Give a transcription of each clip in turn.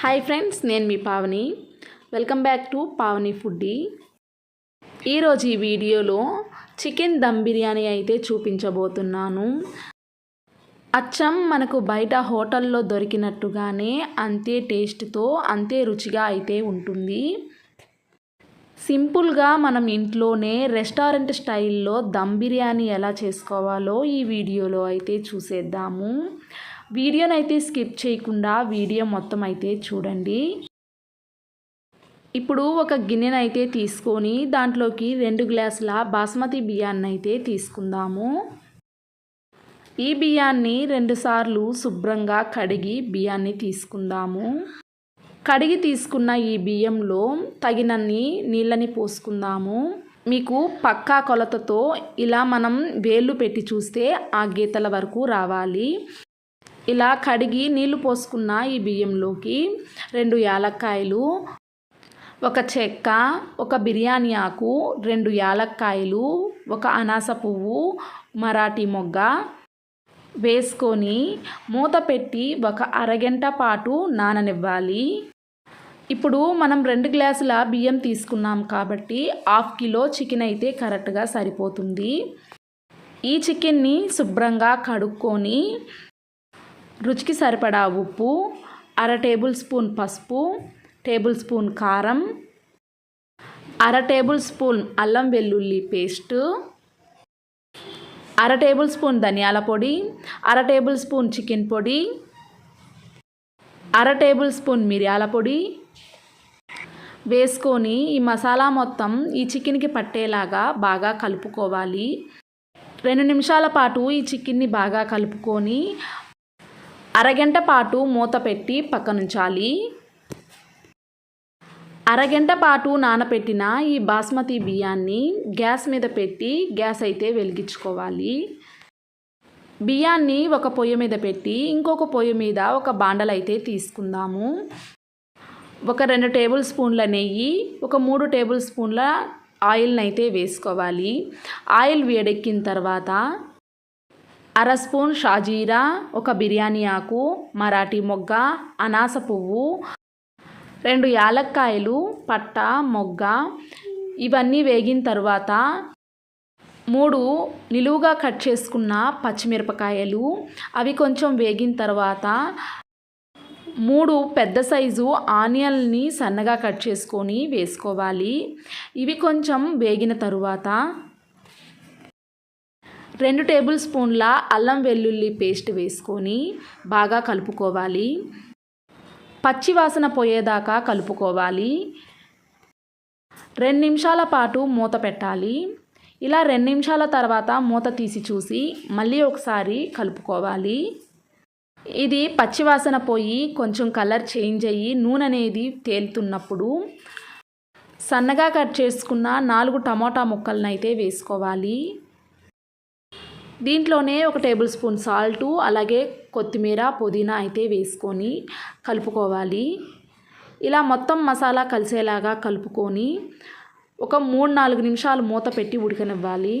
Hi friends నేను మీ Pavani. Welcome back to Pavani foodie. ఈరోజు ఈ వీడియోలో చికెన్ దమ్ బిర్యానీ అయితే చూపించబోతున్నాను. అచ్చం మనకు బయట హోటల్లో దొరికినట్టుగానే అంతే టేస్ట్తో అంతే రుచిగా అయితే ఉంటుంది. సింపుల్గా మనం ఇంట్లోనే రెస్టారెంట్ స్టైల్లో దమ్ బిర్యానీ ఎలా చేసుకోవాలో ఈ వీడియోలో అయితే చూసేద్దాము. వీడియోని అయితే స్కిప్ చేయకుండా వీడియో మొత్తం అయితే చూడండి. ఇప్పుడు ఒక గిన్నెనైతే తీసుకొని దాంట్లోకి రెండు గ్లాసుల బాస్మతి బియ్యాన్ని అయితే తీసుకుందాము. ఈ బియ్యాన్ని రెండుసార్లు శుభ్రంగా కడిగి బియ్యాన్ని తీసుకుందాము. కడిగి తీసుకున్న ఈ బియ్యంలో తగినన్ని నీళ్ళని పోసుకుందాము. మీకు పక్కా కొలతతో ఇలా మనం వేళ్ళు పెట్టి చూస్తే ఆ గీతల వరకు రావాలి. ఇలా కడిగి నీళ్ళు పోసుకున్న ఈ బియ్యంలోకి రెండు యాలక్కాయలు ఒక చెక్క ఒక బిర్యానీ ఆకు రెండు యాలక్కాయలు ఒక అనాస పువ్వు మరాఠీ మొగ్గ వేసుకొని మూత పెట్టి ఒక అరగంట పాటు నాననివ్వాలి. ఇప్పుడు మనం రెండు గ్లాసుల బియ్యం తీసుకున్నాం కాబట్టి హాఫ్ కిలో చికెన్ అయితే కరెక్ట్గా సరిపోతుంది. ఈ చికెన్ని శుభ్రంగా కడుక్కొని రుచికి సరిపడా ఉప్పు అర టేబుల్ స్పూన్ పసుపు టేబుల్ స్పూన్ కారం అర టేబుల్ స్పూన్ అల్లం వెల్లుల్లి పేస్టు అర టేబుల్ స్పూన్ ధనియాల పొడి అర టేబుల్ స్పూన్ చికెన్ పొడి అర టేబుల్ స్పూన్ మిరియాల పొడి. వేసుకొని ఈ మసాలా మొత్తం ఈ చికెన్కి పట్టేలాగా బాగా కలుపుకోవాలి. రెండు నిమిషాల పాటు ఈ చికెన్ని బాగా కలుపుకొని అరగంట పాటు మూత పెట్టి పక్కనుంచాలి. అరగంట పాటు నానపెట్టిన ఈ బాస్మతి బియ్యాన్ని గ్యాస్ మీద పెట్టి గ్యాస్ అయితే వెలిగించుకోవాలి. బియ్యాన్ని ఒక పొయ్యి మీద పెట్టి ఇంకొక పొయ్యి మీద ఒక బాండలు అయితే తీసుకుందాము. ఒక రెండు టేబుల్ స్పూన్ల నెయ్యి ఒక మూడు టేబుల్ స్పూన్ల ఆయిల్ని అయితే వేసుకోవాలి. ఆయిల్ వేడెక్కిన తర్వాత అర స్పూన్ షాజీరా ఒక బిర్యానీ ఆకు మరాఠీ మొగ్గ అనాస పువ్వు రెండు యాలక్కాయలు పట్ట మొగ్గ ఇవన్నీ వేగిన తర్వాత మూడు నిలువుగా కట్ చేసుకున్న పచ్చిమిరపకాయలు. అవి కొంచెం వేగిన తర్వాత మూడు పెద్ద సైజు ఆనియన్ని సన్నగా కట్ చేసుకొని వేసుకోవాలి. ఇవి కొంచెం వేగిన తరువాత రెండు టేబుల్ స్పూన్ల అల్లం వెల్లుల్లి పేస్ట్ వేసుకొని బాగా కలుపుకోవాలి. పచ్చి వాసన పోయేదాకా కలుపుకోవాలి. రెండు నిమిషాల పాటు మూత పెట్టాలి. ఇలా రెండు నిమిషాల తర్వాత మూత తీసి చూసి మళ్ళీ ఒకసారి కలుపుకోవాలి. ఇది పచ్చివాసన పోయి కొంచెం కలర్ చేంజ్ అయ్యి నూనె అనేది తేలుతున్నప్పుడు సన్నగా కట్ చేసుకున్న నాలుగు టమాటా ముక్కలను అయితే వేసుకోవాలి. దీంట్లోనే ఒక టేబుల్ స్పూన్ సాల్టు అలాగే కొత్తిమీర పుదీనా అయితే వేసుకొని కలుపుకోవాలి. ఇలా మొత్తం మసాలా కలిసేలాగా కలుపుకొని ఒక మూడు నాలుగు నిమిషాలు మూత పెట్టి ఉడకనివ్వాలి.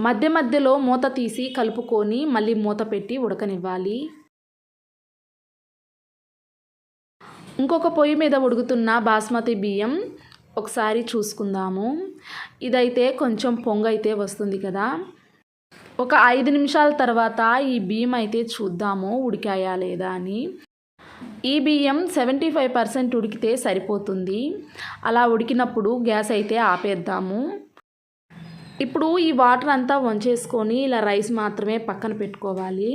మధ్య మధ్యలో మూత తీసి కలుపుకొని మళ్ళీ మూత పెట్టి ఉడకనివ్వాలి. ఇంకొక పొయ్యి మీద ఉడుకుతున్న బాస్మతి బియ్యం ఒకసారి చూసుకుందాము. ఇదైతే కొంచెం పొంగ అయితే వస్తుంది కదా. ఒక ఐదు నిమిషాల తర్వాత ఈ బియ్యం అయితే చూద్దాము ఉడికాయా లేదా అని. ఈ బియ్యం సెవెంటీ ఫైవ్ పర్సెంట్ ఉడికితే సరిపోతుంది. అలా ఉడికినప్పుడు గ్యాస్ అయితే ఆపేద్దాము. ఇప్పుడు ఈ వాటర్ అంతా వంచేసుకొని ఇలా రైస్ మాత్రమే పక్కన పెట్టుకోవాలి.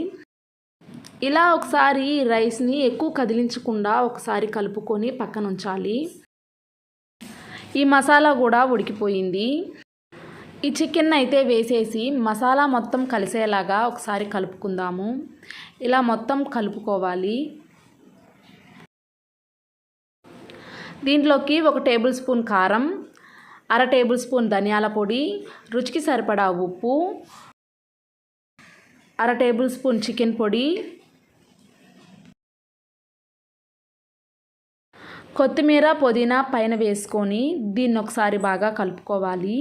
ఇలా ఒకసారి రైస్ని ఎక్కువ కదిలించకుండా ఒకసారి కలుపుకొని పక్కన ఉంచాలి. ఈ మసాలా కూడా ఉడికిపోయింది. ఈ చికెన్ అయితే వేసేసి మసాలా మొత్తం కలిసేలాగా ఒకసారి కలుపుకుందాము. ఇలా మొత్తం కలుపుకోవాలి. దీంట్లోకి ఒక టేబుల్ స్పూన్ కారం అర టేబుల్ స్పూన్ ధనియాల పొడి రుచికి సరిపడా ఉప్పు అర టేబుల్ స్పూన్ చికెన్ పొడి కొత్తిమీర పుదీనా పైన వేసుకొని దీన్ని ఒకసారి బాగా కలుపుకోవాలి.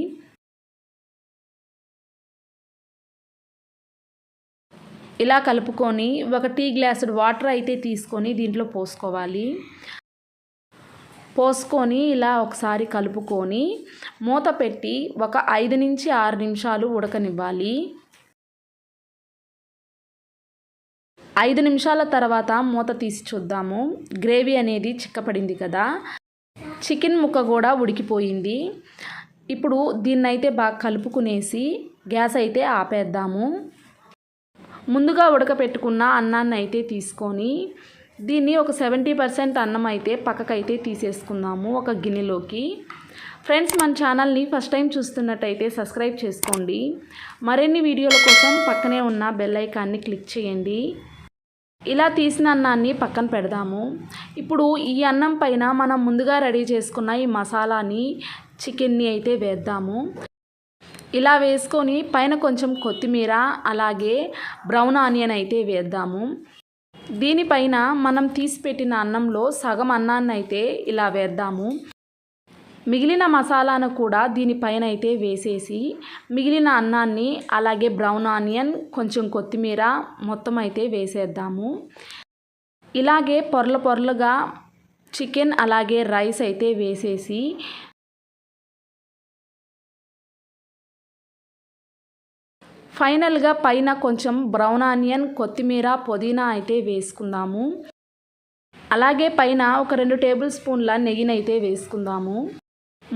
ఇలా కలుపుకొని ఒక టీ గ్లాసుడు వాటర్ అయితే తీసుకొని దీంట్లో పోసుకోవాలి. పోసుకొని ఇలా ఒకసారి కలుపుకొని మూత పెట్టి ఒక ఐదు నుంచి ఆరు నిమిషాలు ఉడకనివ్వాలి. ఐదు నిమిషాల తర్వాత మూత తీసి చూద్దాము. గ్రేవీ అనేది చిక్కపడింది కదా. చికెన్ ముక్క కూడా ఉడికిపోయింది. ఇప్పుడు దీన్నైతే బాగా కలుపుకునేసి గ్యాస్ అయితే ఆపేద్దాము. ముందుగా ఉడకపెట్టుకున్న అన్నాన్ని అయితే తీసుకొని దీన్ని ఒక సెవెంటీ పర్సెంట్ అన్నం అయితే పక్కకైతే తీసేసుకుందాము ఒక గిన్నెలోకి. ఫ్రెండ్స్ మన ఛానల్ని ఫస్ట్ టైం చూస్తున్నట్టయితే సబ్స్క్రైబ్ చేసుకోండి. మరిన్ని వీడియోల కోసం పక్కనే ఉన్న బెల్ ఐకాన్ని క్లిక్ చేయండి. ఇలా తీసిన అన్నాన్ని పక్కన పెడదాము. ఇప్పుడు ఈ అన్నం పైన మనం ముందుగా రెడీ చేసుకున్న ఈ మసాలాని చికెన్ని అయితే వేద్దాము. ఇలా వేసుకొని పైన కొంచెం కొత్తిమీర అలాగే బ్రౌన్ ఆనియన్ అయితే వేద్దాము. దీనిపైన మనం తీసిపెట్టిన అన్నంలో సగం అన్నాన్ని అయితే ఇలా వేద్దాము. మిగిలిన మసాలాను కూడా దీనిపైన అయితే వేసేసి మిగిలిన అన్నాన్ని అలాగే బ్రౌన్ ఆనియన్ కొంచెం కొత్తిమీర మొత్తం అయితే వేసేద్దాము. ఇలాగే పొరల పొరలుగా చికెన్ అలాగే రైస్ అయితే వేసేసి ఫైనల్గా పైన కొంచెం బ్రౌన్ ఆనియన్ కొత్తిమీర పుదీనా అయితే వేసుకుందాము. అలాగే పైన ఒక రెండు టేబుల్ స్పూన్ల నెయ్యినైతే వేసుకుందాము.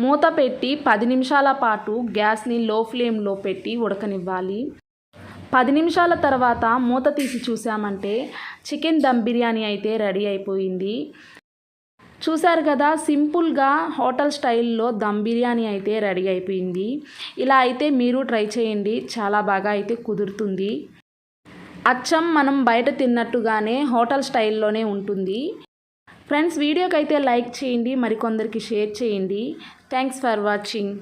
మూత పెట్టి పది నిమిషాల పాటు గ్యాస్ని లో ఫ్లేమ్లో పెట్టి ఉడకనివ్వాలి. పది నిమిషాల తర్వాత మూత తీసి చూసామంటే చికెన్ దమ్ బిర్యానీ అయితే రెడీ అయిపోయింది. చూశారు కదా సింపుల్గా హోటల్ స్టైల్లో దమ్ బిర్యానీ అయితే రెడీ అయిపోయింది. ఇలా అయితే మీరు ట్రై చేయండి చాలా బాగా అయితే కుదురుతుంది. అచ్చం మనం బయట తిన్నట్టుగానే హోటల్ స్టైల్లోనే ఉంటుంది. ఫ్రెండ్స్ వీడియోకి అయితే లైక్ చేయండి మరికొందరికి షేర్ చేయండి. Thanks for watching.